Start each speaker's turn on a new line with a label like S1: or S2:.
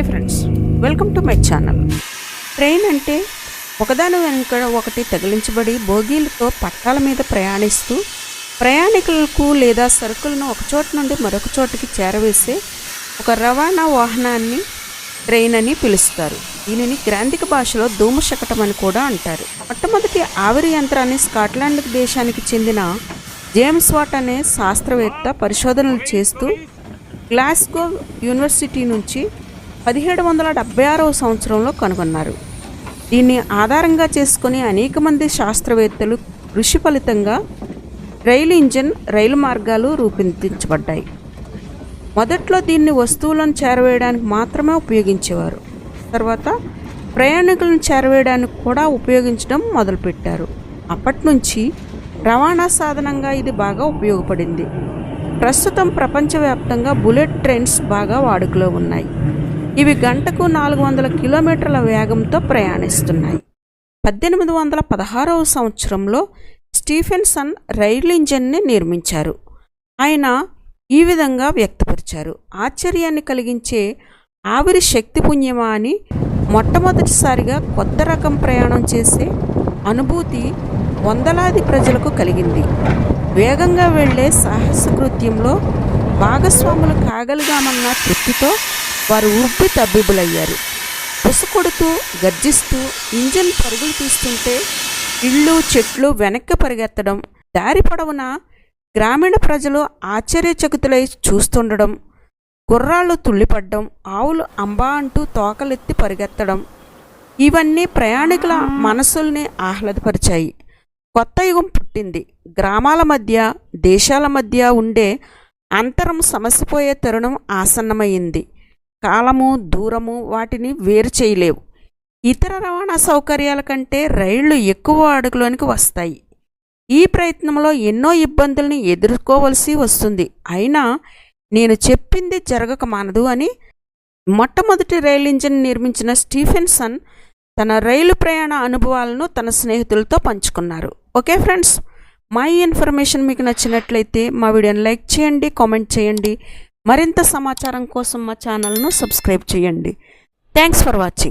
S1: Hi friends welcome to my channel. Train అంటే ఒకదాని వెనుక ఒకటి తగిలించబడి బోగీలతో పట్టాల మీద ప్రయాణిస్తూ ప్రయాణికులకు లేదా సరుకులను ఒక చోట నుండి మరొక చోటికి చేరవేసే ఒక రవాణా వాహనాన్ని ట్రైన్ అని పిలుస్తారు. దీనిని గ్రాంధిక భాషలో ధూమశకటం అని కూడా అంటారు. మొట్టమొదటి ఆవిరి యంత్రాన్ని స్కాట్లాండ్ దేశానికి చెందిన జేమ్స్ వాట్ అనే శాస్త్రవేత్త పరిశోధనలు చేస్తూ గ్లాస్గో యూనివర్సిటీ నుంచి పదిహేడు వందల డెబ్బై ఆరవ సంవత్సరంలో కనుగొన్నారు. దీన్ని ఆధారంగా చేసుకుని అనేక మంది శాస్త్రవేత్తలు కృషి ఫలితంగా రైలు ఇంజిన్ రైలు మార్గాలు రూపొందించబడ్డాయి. మొదట్లో దీన్ని వస్తువులను చేరవేయడానికి మాత్రమే ఉపయోగించేవారు. తర్వాత ప్రయాణికులను చేరవేయడానికి కూడా ఉపయోగించడం మొదలుపెట్టారు. అప్పటి నుంచి రవాణా సాధనంగా ఇది బాగా ఉపయోగపడింది. ప్రస్తుతం ప్రపంచవ్యాప్తంగా బుల్లెట్ ట్రైన్స్ బాగా వాడుకలో ఉన్నాయి. ఇవి గంటకు నాలుగు వందల కిలోమీటర్ల వేగంతో ప్రయాణిస్తున్నాయి. పద్దెనిమిది వందల పదహారవ సంవత్సరంలో స్టీఫెన్సన్ రైలు ఇంజిన్ని నిర్మించారు. ఆయన ఈ విధంగా వ్యక్తపరిచారు. ఆశ్చర్యాన్ని కలిగించే ఆవిరి శక్తి పుణ్యమా అని మొట్టమొదటిసారిగా కొత్త రకం ప్రయాణం చేసే అనుభూతి వందలాది ప్రజలకు కలిగింది. వేగంగా వెళ్ళే సాహస కృత్యంలో భాగస్వాములు కాగలిగామన్న తృప్తితో వారు ఉబ్బి తబ్బిబులయ్యారు. పుసకొడుతూ గర్జిస్తూ ఇంజన్ పరుగులు తీస్తుంటే ఇళ్ళు చెట్లు వెనక్కి పరిగెత్తడం దారి పొడవునా గ్రామీణ ప్రజలు ఆశ్చర్యచకితులై చూస్తుండడం గుర్రాళ్ళు తుళ్ళిపడ్డం ఆవులు అంబా అంటూ తోకలెత్తి పరిగెత్తడం ఇవన్నీ ప్రయాణికుల మనసుల్ని ఆహ్లాదపరిచాయి. కొత్త యుగం పుట్టింది. గ్రామాల మధ్య దేశాల మధ్య ఉండే అంతరం సమసిపోయే తరుణం ఆసన్నమైంది. కాలము దూరము వాటిని వేరు చేయలేవు. ఇతర రవాణా సౌకర్యాల కంటే రైళ్ళు ఎక్కువ అడుగులోనికి వస్తాయి. ఈ ప్రయత్నంలో ఎన్నో ఇబ్బందుల్ని ఎదుర్కోవలసి వస్తుంది. అయినా నేను చెప్పింది జరగక మానదు అని మొట్టమొదటి రైలు ఇంజిన్ నిర్మించిన స్టీఫెన్సన్ తన రైలు ప్రయాణ అనుభవాలను తన స్నేహితులతో పంచుకున్నారు. ఓకే ఫ్రెండ్స్ మా ఇన్ఫర్మేషన్ మీకు నచ్చినట్లయితే మా వీడియోని లైక్ చేయండి కామెంట్ చేయండి. మరింత సమాచారం కోసం మా ఛానల్ను సబ్స్క్రైబ్ చేయండి. Thanks for watching